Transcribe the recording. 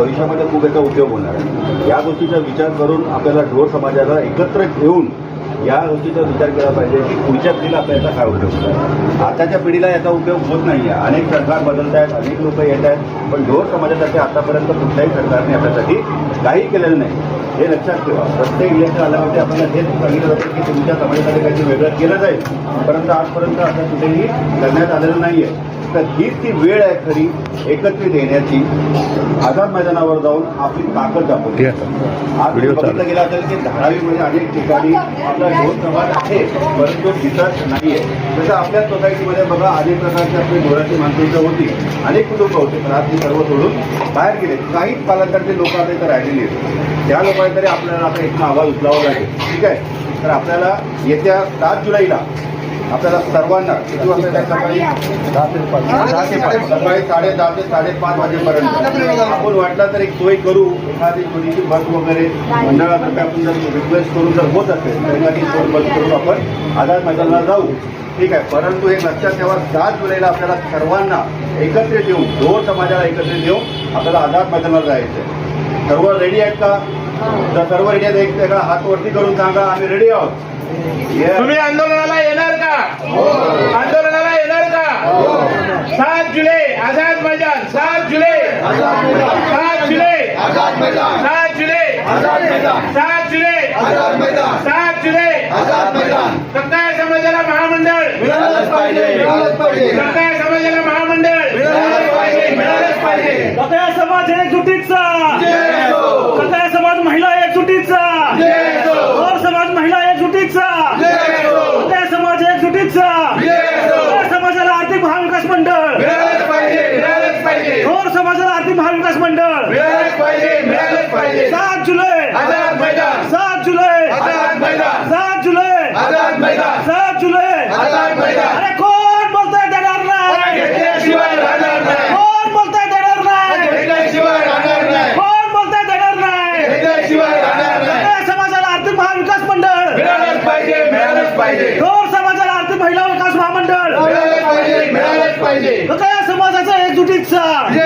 भविष्यामध्ये खूप याचा उपयोग होणार आहे. या गोष्टीचा विचार करून आपल्याला ढोर समाजाला एकत्र घेऊन या गोष्टीचा विचार केला पाहिजे की पुढच्या पिढीला आपल्याला काय उपयोग होत आताच्या पिढीला याचा उपयोग होत नाही आहे. अनेक सरकार बदलत आहेत अनेक लोक येत आहेत पण ढोर समाजासाठी आतापर्यंत कुठल्याही सरकारने आपल्यासाठी काही केलेलं नाही. हे लक्षात ठेवा. प्रत्येक इलेक्शन आल्यावरती आपल्याला हेच सांगितलं जातं की तुमच्या समाजासाठी काहीतरी वेगळं केलं जाईल. परंतु आजपर्यंत असं कुठेही करण्यात आलेलं नाही आहे तर हीच ती वेळ आहे खरी एकत्रित येण्याची आझाद मैदानावर जाऊन आपली ताकद दाखवली. आज. बघितलं गेलं असेल की धारावीमध्ये अनेक ठिकाणी आपला ढोर समाज आहे परंतु दिसत नाहीये. जसं आपल्या सोसायटीमध्ये बघा अनेक प्रकारची आपली ढोराची माणसं होती. अनेक कुटुंब होते पण आज ती सर्व सोडून बाहेर गेले. काही पालकांचे लोक आता इथं राहिलेली आहेत. त्या लोकांनी तरी आपल्याला आता इथं आवाज उचलावा लागेल. ठीक आहे? तर आपल्याला येत्या सात जुलैला आपल्याला सर्वांना किती वाजता सकाळी? दहा ते पाच. दहा ते पाच. सकाळी साडे दहा ते साडेपाच वाजेपर्यंत. आपण वाटलं तर एक सोय करू. एखादी छोटीशी बस वगैरे मंडळातर्फे आपण जर रिक्वेस्ट करून जर होत असेल तर एखादी सोय बस करून आपण आझाद मैदानाला जाऊ. ठीक आहे. परंतु हे लक्षात ठेवा सात जुलैला आपल्याला सर्वांना एकत्रित येऊन दोन समाजाला एकत्रित येऊन आपल्याला आझाद मैदानाला जायचं आहे सर्व रेडी आहेत का? जर सर्व रेडी आहेत. एक एका हात वरती करून सांगा आम्ही रेडी आहोत Yes. तुम्ही आंदोलनाला येणार का आंदोलनाला येणार का सात जुलै आझाद मैदान सात जुलै. सात जुलै. सात जुलै. सात जुलै. सात जुलै. सत्ताय समाजाला महामंडळ. सत्ताय समाजाला महामंडळ. सगळ्या समाज एकजुटीचा सगळ्या समाज 是。